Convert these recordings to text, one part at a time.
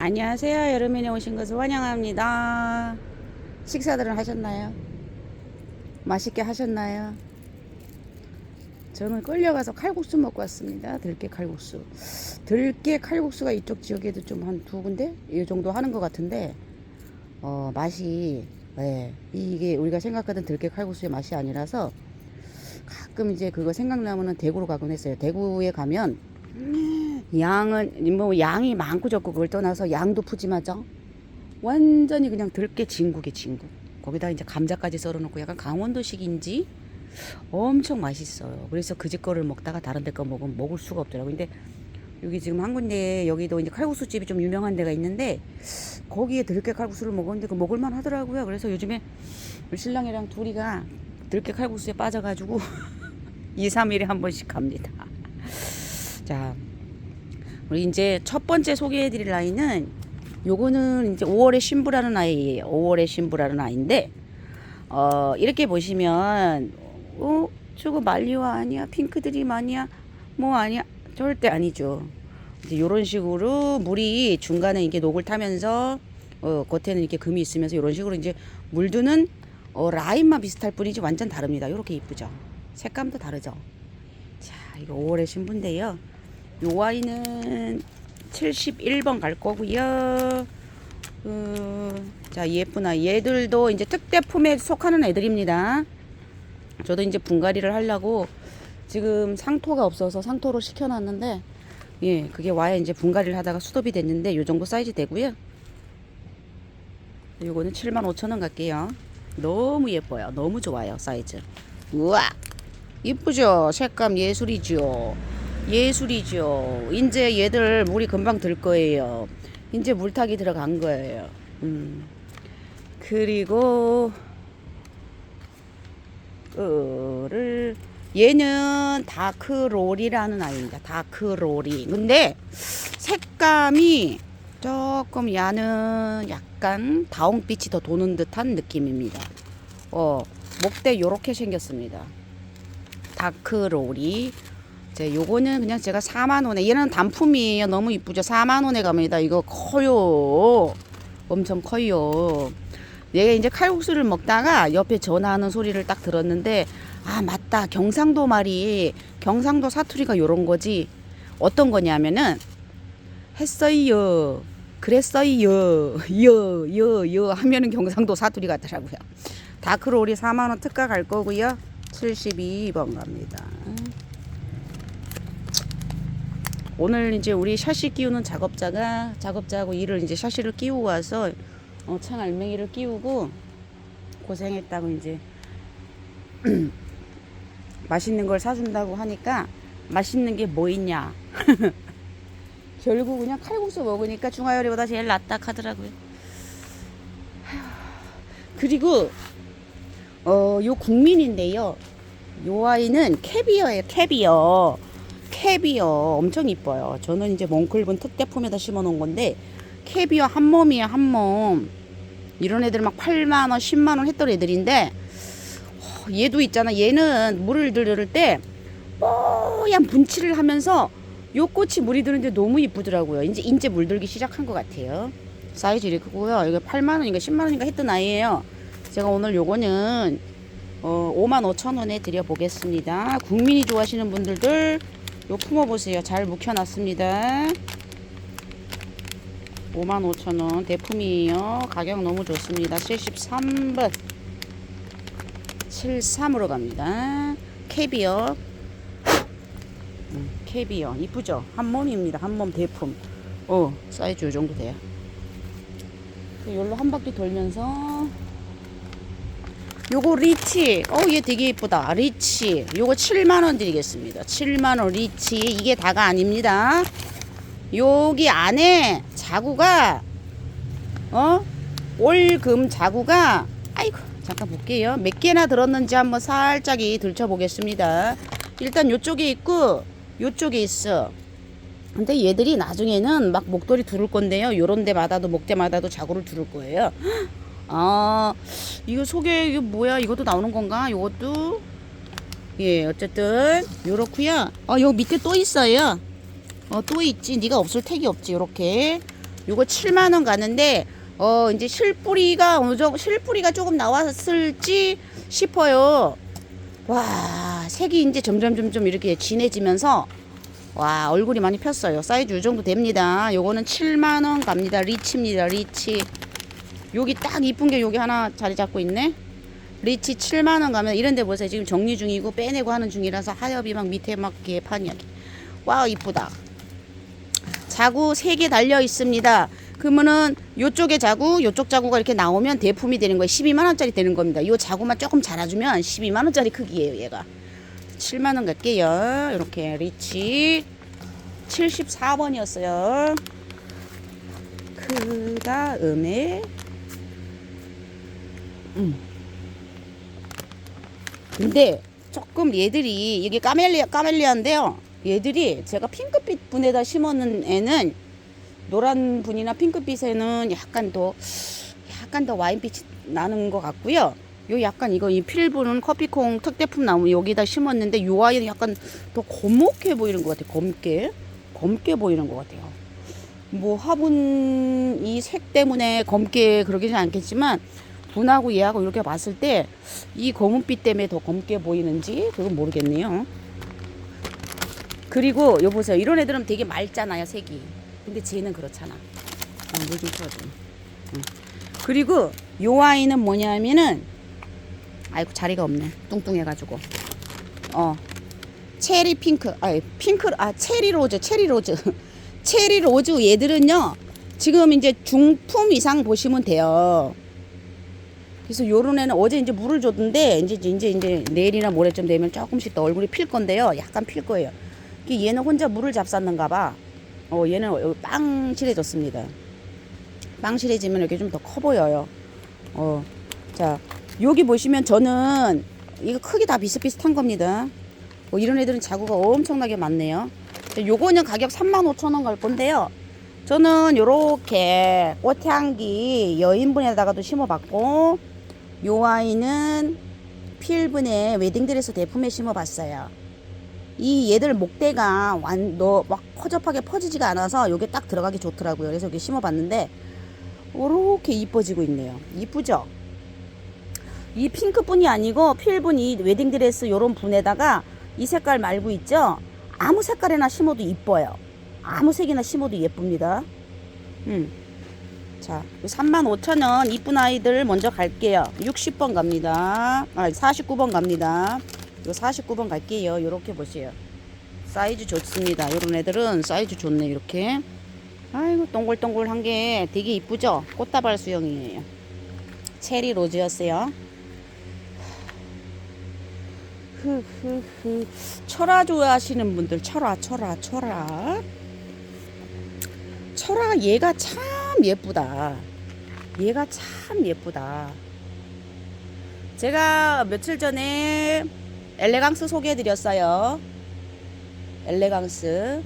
안녕하세요. 여름에 오신 것을 환영합니다. 식사들은 하셨나요? 맛있게 하셨나요? 저는 끌려가서 칼국수 먹고 왔습니다. 들깨 칼국수. 들깨 칼국수가 이쪽 지역에도 좀 한 두 군데 이 정도 하는 것 같은데 어, 맛이 예, 이게 우리가 생각하던 들깨 칼국수의 맛이 아니라서 가끔 이제 그거 생각나면은 대구로 가곤 했어요. 대구에 가면 양은 뭐 양이 많고 적고 그걸 떠나서 양도 푸짐하죠. 완전히 그냥 들깨 진국이 진국. 거기다 이제 감자까지 썰어놓고 약간 강원도식인지 엄청 맛있어요. 그래서 그 집 거를 먹다가 다른 데 거 먹으면 먹을 수가 없더라고요. 근데 여기 지금 한 군데 여기도 이제 칼국수 집이 좀 유명한 데가 있는데 거기에 들깨 칼국수를 먹었는데 그 먹을만 하더라고요. 그래서 요즘에 신랑이랑 둘이가 들깨 칼국수에 빠져가지고 2, 3일에 한 번씩 갑니다. 자, 우리 이제 첫 번째 소개해드릴 아이는 요거는 이제 5월의 신부라는 아이예요. 5월의 신부라는 아이인데 어 이렇게 보시면 어 저거 말리와 아니야 핑크드림 아니야 뭐 아니야 절대 아니죠. 이제 요런 식으로 물이 중간에 이게 녹을 타면서 어 겉에는 이렇게 금이 있으면서 요런 식으로 이제 물드는 어 라임만 비슷할 뿐이지 완전 다릅니다. 요렇게 이쁘죠. 색감도 다르죠. 자 이거 5월의 신부인데요. 요 아이는 71번 갈 거고요. 어, 자 아이 얘들도 이제 특대품에 속하는 애들입니다. 저도 이제 분갈이를 하려고 지금 상토가 없어서 상토로 시켜놨는데 예 그게 와야 이제 분갈이를 하다가 수dob이 됐는데 요 정도 사이즈 되고요. 요거는 75,000원 갈게요. 너무 예뻐요. 너무 좋아요 사이즈. 우와 이쁘죠? 색감 예술이죠. 예술이죠. 이제 얘들 물이 금방 들 거예요. 이제 물타기 들어간 거예요. 음. 그리고 그를 얘는 다크롤이라는 아이입니다. 다크롤이. 근데 색감이 조금 야는 약간 다홍빛이 더 도는 듯한 느낌입니다. 어, 목대 요렇게 생겼습니다. 다크롤이 제 요거는 그냥 제가 4만 원에 얘는 단품이에요. 너무 이쁘죠. 4만 원에 갑니다. 이거 커요. 엄청 커요. 얘가 이제 칼국수를 먹다가 옆에 전화하는 소리를 딱 들었는데 아 맞다 경상도 말이 경상도 사투리가 요런 거지 어떤 거냐면은 했어요 그랬어요 여여여 하면은 경상도 사투리 같더라고요 다크롤이 4만원 특가 갈 거고요 72번 갑니다 오늘 이제 우리 샤시 끼우는 작업자가 작업자하고 일을 이제 샤시를 끼우고 와서 어, 창 알맹이를 끼우고 고생했다고 이제 맛있는 걸 사준다고 하니까 맛있는 게 뭐 있냐? 결국 그냥 칼국수 먹으니까 중화요리보다 제일 낫다 하더라고요. 그리고 어, 요 국민인데요. 요 아이는 캐비어예요 캐비어 캐비어 엄청 이뻐요. 저는 이제 몽클본 특대품에다 심어 놓은 건데 캐비어 한 몸이에요, 한 몸. 이런 애들 막 8만 원, 10만 원 했던 애들인데 어, 얘도 있잖아. 얘는 물을 들을 때 뽀얀 분칠을 하면서 요 꽃이 물이 드는데 너무 이쁘더라고요. 이제 이제 물들기 시작한 것 같아요. 사이즈 이렇게 크고요. 이거 8만 원인가 10만 원인가 했던 아이예요. 제가 오늘 요거는 어, 5만 5천 원에 드려보겠습니다. 국민이 좋아하시는 분들들 요 품어보세요. 잘 묵혀놨습니다. 55,000원 대품이에요. 가격 너무 좋습니다. 73번 73으로 갑니다. 캐비어 음, 캐비어 이쁘죠? 한 몸입니다. 한 몸 대품. 어 사이즈 요 정도 돼요. 요로 한 바퀴 돌면서 요거 리치. 어, 얘 되게 예쁘다. 리치. 요거 7만원 드리겠습니다. 7만원 리치. 이게 다가 아닙니다. 여기 안에 자구가, 어? 올금 자구가, 아이고, 잠깐 볼게요. 몇 개나 들었는지 한번 살짝이 들춰보겠습니다. 일단 요쪽에 있고, 요쪽에 있어. 근데 얘들이 나중에는 막 목도리 두를 건데요. 요런 데마다도, 목대마다도 자구를 두를 거예요. 아, 이거 소개, 이거 뭐야? 이것도 나오는 건가? 이것도? 예, 어쨌든, 요렇구요. 어, 요 밑에 또 있어요. 어, 또 있지. 네가 없을 택이 없지. 요렇게. 요거 7만 원 가는데 어 이제 실뿌리가 어느 정도 실뿌리가 조금 나왔을지 싶어요. 와 색이 이제 점점 점점 이렇게 진해지면서 와 얼굴이 많이 폈어요. 사이즈 이 정도 됩니다. 요거는 7만 원 갑니다. 리치입니다. 리치. 여기 딱 이쁜 게 여기 하나 자리 잡고 있네. 리치 7만 원 가면 이런 데 보세요. 지금 정리 중이고 빼내고 하는 중이라서 하엽이 막 밑에 막 개판이야. 와 이쁘다. 자구 3개 달려 있습니다. 그러면은 요쪽에 자구, 요쪽 자구가 이렇게 나오면 대품이 되는 거예요. 12만 원짜리 되는 겁니다. 요 자구만 조금 자라주면 12만 원짜리 크기예요, 얘가. 7만 원 갈게요. 이렇게 리치 74번이었어요. 그 다음에 음. 근데 조금 얘들이 이게 까멜리아 까멜리아인데요. 얘들이 제가 핑크빛 분에다 심었는 애는 노란 분이나 핑크빛에는 약간 더 약간 더 와인빛이 나는 것 같고요. 요 약간 이거 이 필분은 커피콩 특대품 나무 여기다 심었는데 요 아이는 약간 더 검게 보이는 것 같아요. 검게 검게 보이는 것 같아요. 뭐 화분 이 색 때문에 검게 그러기는 않겠지만 분하고 얘하고 이렇게 봤을 때 이 검은빛 때문에 더 검게 보이는지 그건 모르겠네요. 그리고 요 보세요. 이런 애들은 되게 맑잖아요, 색이. 근데 쟤는 그렇잖아. 어, 물좀 풀어줘. 응. 그리고 요 아이는 뭐냐면은 아이고 자리가 없네. 뚱뚱해가지고. 어. 체리 핑크, 아 핑크, 아 체리 로즈, 체리 로즈, 체리 로즈 얘들은요. 지금 이제 중품 이상 보시면 돼요. 그래서 요런 애는 어제 이제 물을 줬는데 이제 이제 이제 내일이나 모레쯤 되면 조금씩 더 얼굴이 필 건데요. 약간 필 거예요. 얘는 혼자 물을 잡쌌는가 봐. 어 얘는 여기 빵실해졌습니다. 빵실해지면 이렇게 좀 더 커 보여요. 어. 자, 여기 보시면 저는 이거 크기 다 비슷비슷한 겁니다. 뭐 이런 애들은 자구가 엄청나게 많네요. 자, 요거는 가격 35,000원 갈 건데요. 저는 요렇게 꽃향기 여인분에다가도 심어봤고 요 아이는 필분에 웨딩드레스 대품에 심어봤어요. 이 얘들 목대가 완 너 막 허접하게 퍼지지가 않아서 요게 딱 들어가기 좋더라고요. 그래서 여기 심어봤는데 이렇게 이뻐지고 있네요. 이쁘죠? 이 핑크뿐이 아니고 필분 이 웨딩드레스 요런 분에다가 이 색깔 말고 있죠? 아무 색깔이나 심어도 이뻐요. 아무 색이나 심어도 예쁩니다. 음. 자, 35,000원 이쁜 아이들 먼저 갈게요. 60번 갑니다. 아, 49번 갑니다. 이거 49번 갈게요. 요렇게 보세요. 사이즈 좋습니다. 요런 애들은 사이즈 좋네. 이렇게. 아이고 동글동글한 게 되게 이쁘죠? 꽃다발 수영이에요. 체리 로즈였어요. 흐흐흐. 철화 좋아하시는 분들 철화 철화 철화. 철화 얘가 참 예쁘다. 얘가 참 예쁘다. 제가 며칠 전에 엘레강스 소개해드렸어요. 엘레강스.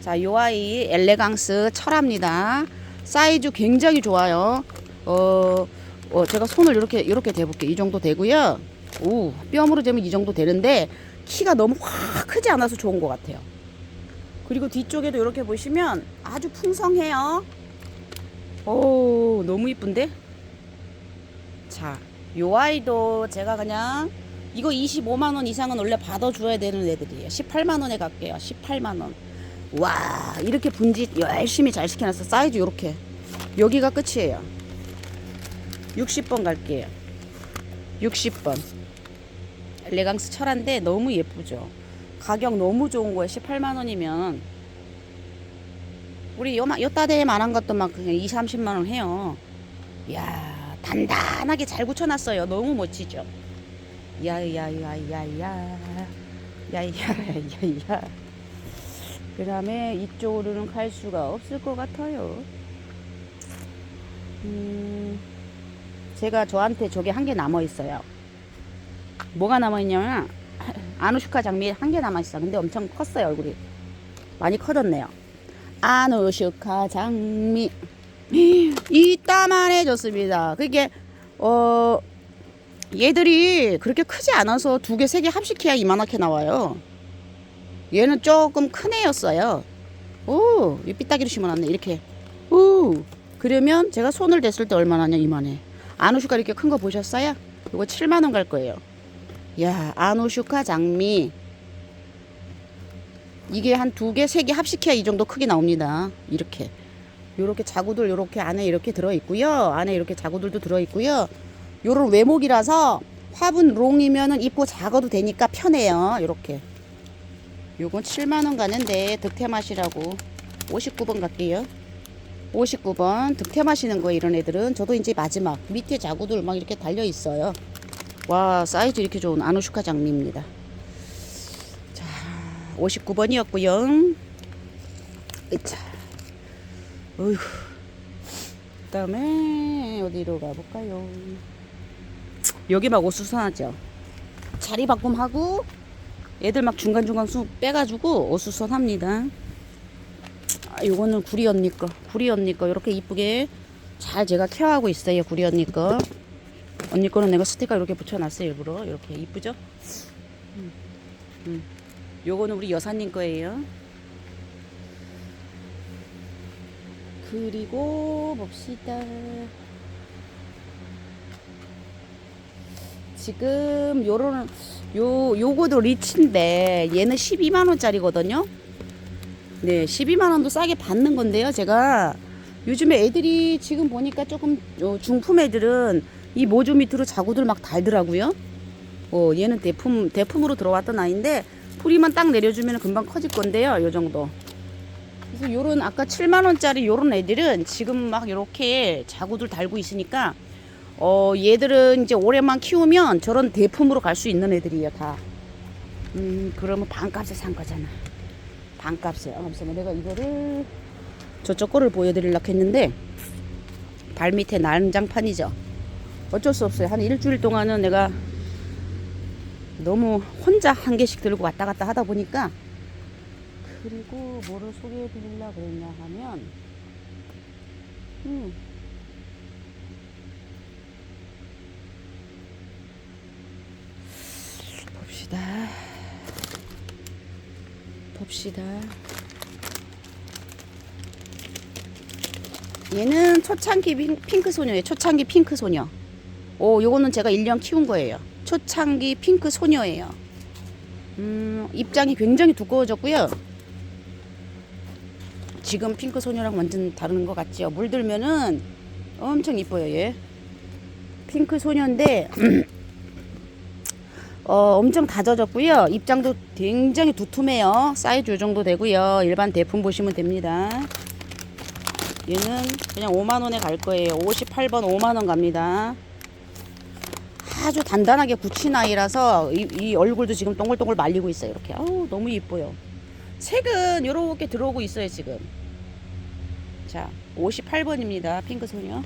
자, 요 아이 엘레강스 철합니다. 사이즈 굉장히 좋아요. 어, 어, 제가 손을 이렇게 이렇게 대볼게요. 이 정도 되고요. 오, 뼘으로 재면 이 정도 되는데 키가 너무 확 크지 않아서 좋은 것 같아요. 그리고 뒤쪽에도 이렇게 보시면 아주 풍성해요. 오, 너무 이쁜데? 자, 요 아이도 제가 그냥 이거 25만 원 이상은 원래 받아줘야 되는 애들이에요. 18만 원에 갈게요. 18만 원. 와, 이렇게 분지 열심히 잘 시켜놨어. 사이즈 요렇게. 여기가 끝이에요. 60번 갈게요. 60번. 엘레강스 철한데 너무 예쁘죠. 가격 너무 좋은 거예요. 18만 원이면. 우리 요, 요 따대에 만한 것도 막 그냥 2, 30만 원 해요. 이야, 단단하게 잘 굳혀 놨어요. 너무 멋지죠. 야야야야야. 야 야야야야. 그 다음에 이쪽으로는 갈 수가 없을 것 같아요. 음, 제가 저한테 저게 한 개 남아 있어요. 뭐가 남아 있냐면 아누슈카 장미 한 개 남아 있어. 근데 엄청 컸어요 얼굴이. 많이 커졌네요. 아누슈카 장미 이따만해졌습니다. 그게 어 얘들이 그렇게 크지 않아서 두 개 세 개 합식해야 이만하게 나와요. 얘는 조금 큰 애였어요. 오, 이 삐딱이로 심어놨네. 이렇게 오 그러면 제가 손을 댔을 때 얼마나냐 이만해 아누슈카 이렇게 큰 거 보셨어요? 이거 7만원 갈 거예요 야 아누슈카 장미 이게 한 두 개, 세 개 합식해야 이 정도 크게 나옵니다. 이렇게. 요렇게 자구들 요렇게 안에 이렇게 들어 있고요. 안에 이렇게 자구들도 들어 있고요. 요런 외목이라서 화분 롱이면은 입고 작아도 되니까 편해요. 요렇게. 요건 7만 원 가는데 득템하시라고 59번 갈게요. 59번 득템하시는 거예요. 이런 애들은 저도 이제 마지막 밑에 자구들 막 이렇게 달려 있어요. 와 사이즈 이렇게 좋은 아누슈카 장미입니다. 59번이었고요. 으차. 어휴. 그다음에 어디로 가볼까요? 여기 막 어수선하죠. 자리 바꿈하고 애들 막 중간중간 수 빼가지고 어수선합니다. 아, 요거는 구리 언니 거. 구리 언니 거 이렇게 이쁘게 잘 제가 케어하고 있어요. 구리 언니 거. 언니 거는 내가 스티커 이렇게 붙여놨어요. 일부러 이렇게 이쁘죠? 음. 음. 요거는 우리 여사님 거예요. 그리고 봅시다. 지금 요런 요 요거도 리치인데 얘는 12만 원짜리거든요. 네, 12만 원도 싸게 받는 건데요. 제가 요즘에 애들이 지금 보니까 조금 어, 중품 애들은 이 모주 밑으로 자구들 막 달더라고요. 어, 얘는 대품 대품으로 들어왔던 아이인데 뿌리만 딱 내려주면 금방 커질 건데요. 요 정도. 그래서 요런 아까 7만 원짜리 요런 애들은 지금 막 이렇게 자구들 달고 있으니까 어 얘들은 이제 올해만 키우면 저런 대품으로 갈 수 있는 애들이에요 다. 음 그러면 반값에 산 거잖아. 반값에. 아, 잠시만 내가 이거를 저쪽 거를 보여드리려고 했는데 발 밑에 난장판이죠. 어쩔 수 없어요. 한 일주일 동안은 내가 너무 혼자 한 개씩 들고 왔다 갔다 하다 보니까 그리고 뭐를 소개해 드리려 그랬냐 하면 음. 봅시다. 봅시다. 얘는 초창기 핑- 핑크 소녀예요. 초창기 핑크 소녀. 오 요거는 제가 1년 키운 거예요 초창기 핑크 소녀예요. 음, 입장이 굉장히 두꺼워졌고요. 지금 핑크 소녀랑 완전 다른 것 같죠? 물들면은 엄청 이뻐요, 얘. 핑크 소녀인데, 어, 엄청 다져졌고요. 입장도 굉장히 두툼해요. 사이즈 요 정도 되고요. 일반 대품 보시면 됩니다. 얘는 그냥 5만원에 갈 거예요. 58번 5만원 갑니다. 아주 단단하게 굳힌 아이라서 이, 이 얼굴도 지금 동글동글 말리고 있어요. 이렇게. 아우, 너무 이뻐요. 색은 이렇게 들어오고 있어요, 지금. 자, 58번입니다. 핑크 소녀.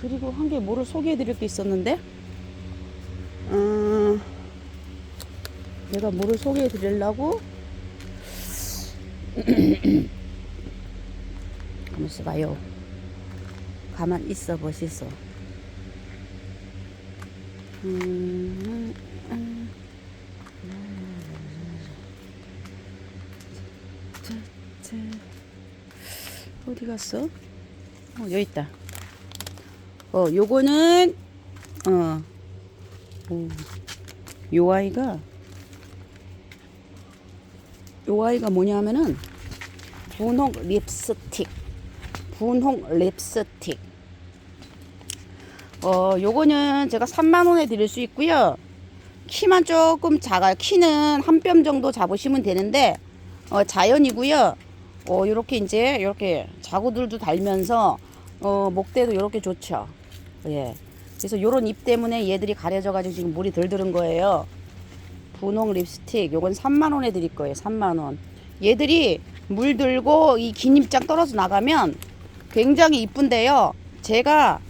그리고 한 개 뭐를 소개해 드릴 게 있었는데, 음, 내가 뭐를 소개해 드리려고? 가만 있어 봐요. 가만 있어 보시소. 음. 어디 갔어? 어, 여기 있다. 어, 요거는, 어, 오, 요 아이가, 요 아이가 뭐냐 하면은, 분홍 립스틱. 분홍 립스틱. 어, 요거는 제가 3만원에 드릴 수 있고요. 키만 조금 작아요. 키는 한 뼘 정도 잡으시면 되는데, 어, 자연이고요. 어, 요렇게 이제, 요렇게 자구들도 달면서, 어, 목대도 요렇게 좋죠. 예. 그래서 요런 잎 때문에 얘들이 가려져가지고 지금 물이 덜 들은 거예요. 분홍 립스틱. 요건 3만원에 드릴 거예요. 3만원. 얘들이 물 들고 이 긴 잎장 떨어져 나가면 굉장히 이쁜데요. 제가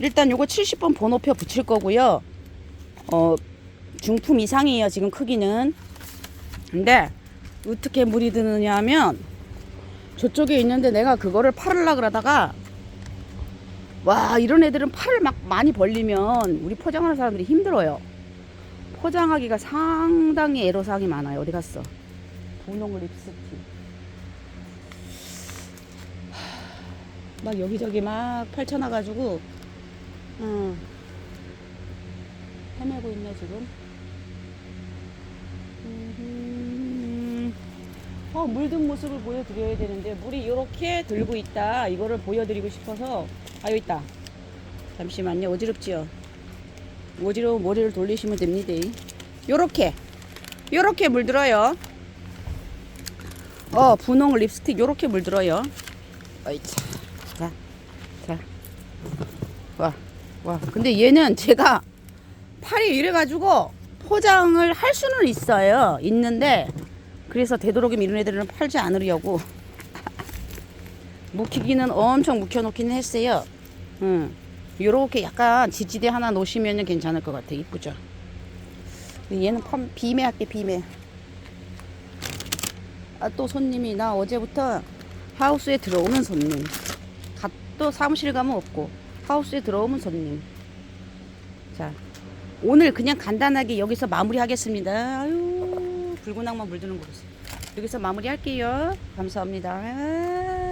일단 요거 70번 번호표 붙일 거고요. 어, 중품 이상이에요. 지금 크기는. 근데 어떻게 물이 드느냐 하면 저쪽에 있는데 내가 그거를 팔으려 그러다가 와 이런 애들은 팔을 막 많이 벌리면 우리 포장하는 사람들이 힘들어요. 포장하기가 상당히 애로사항이 많아요. 어디 갔어? 분홍 립스틱. 막 여기저기 막 펼쳐놔가지고 음, 헤매고 있네 지금. 음, 어, 물든 모습을 보여드려야 되는데 물이 이렇게 들고 있다. 이거를 보여드리고 싶어서. 아 여기 있다. 잠시만요. 어지럽지요? 어지러운 머리를 돌리시면 됩니다. 요렇게. 요렇게 물들어요. 어 분홍 립스틱 요렇게 물들어요. 어이차. 자, 자. 와, 와. 근데 얘는 제가 팔이 이래가지고 포장을 할 수는 있어요. 있는데, 그래서 되도록이면 이런 애들은 팔지 않으려고. 묵히기는 엄청 묵혀놓기는 했어요. 응. 요렇게 약간 지지대 하나 놓으시면 괜찮을 것 같아. 이쁘죠? 얘는 펌, 비매 할게, 비매. 아, 또 손님이, 나 어제부터 하우스에 들어오는 손님. 가, 또 사무실 가면 없고, 하우스에 들어오면 손님. 자, 오늘 그냥 간단하게 여기서 마무리 하겠습니다. 아유, 붉은 악마 물드는 거 보세요. 여기서 마무리 할게요. 감사합니다.